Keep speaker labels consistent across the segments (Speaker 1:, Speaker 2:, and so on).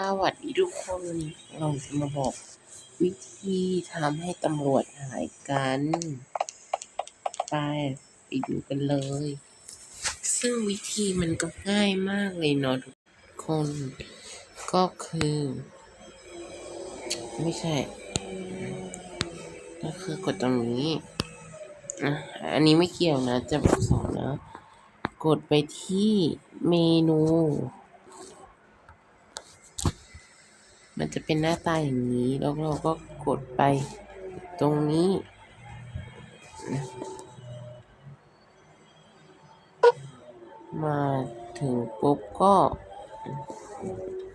Speaker 1: สวัสดีทุกคนวันนี้เราจะมาบอกวิธีทำให้ตำรวจหายกัน ไปไปดูกันเลย ซึ่งวิธีมันก็ง่ายมากเลยเนาะทุกคน ก็คือ ไม่ใช่ ก็คือกดตรงนี้อะอันนี้ไม่เกี่ยวนะ จะบอกสอนนะ กดไปที่เมนู มันจะเป็นหน้าตาอย่างนี้แล้วเราก็กดไปตรงนี้มาถึงปุ๊บก็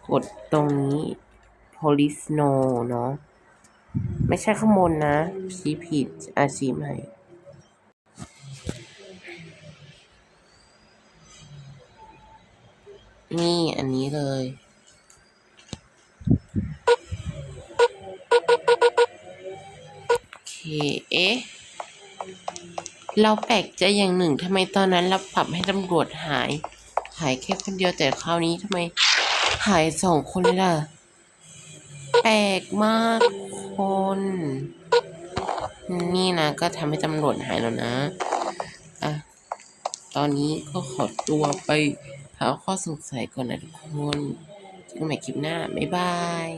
Speaker 1: กดตรงนี้ police no เนาะไม่ใช่ข้างบนนะชี้ผิดอาชีใหม่นี่อันนี้เลย เอ๊ะ เราแปลกใจอย่างหนึ่งทำไมตอนนั้นเราปรับให้ตำรวจหาย หายแค่คนเดียวแต่คราวนี้ทำไมหายสองคนเลยล่ะ แปลกมากคน นี่นะก็ทำให้ตำรวจหายแล้วนะ อะ ตอนนี้ก็ขอตัวไปหาข้อสงสัยก่อนนะทุกคนเจอกันใหม่คลิปหน้า บ๊ายบาย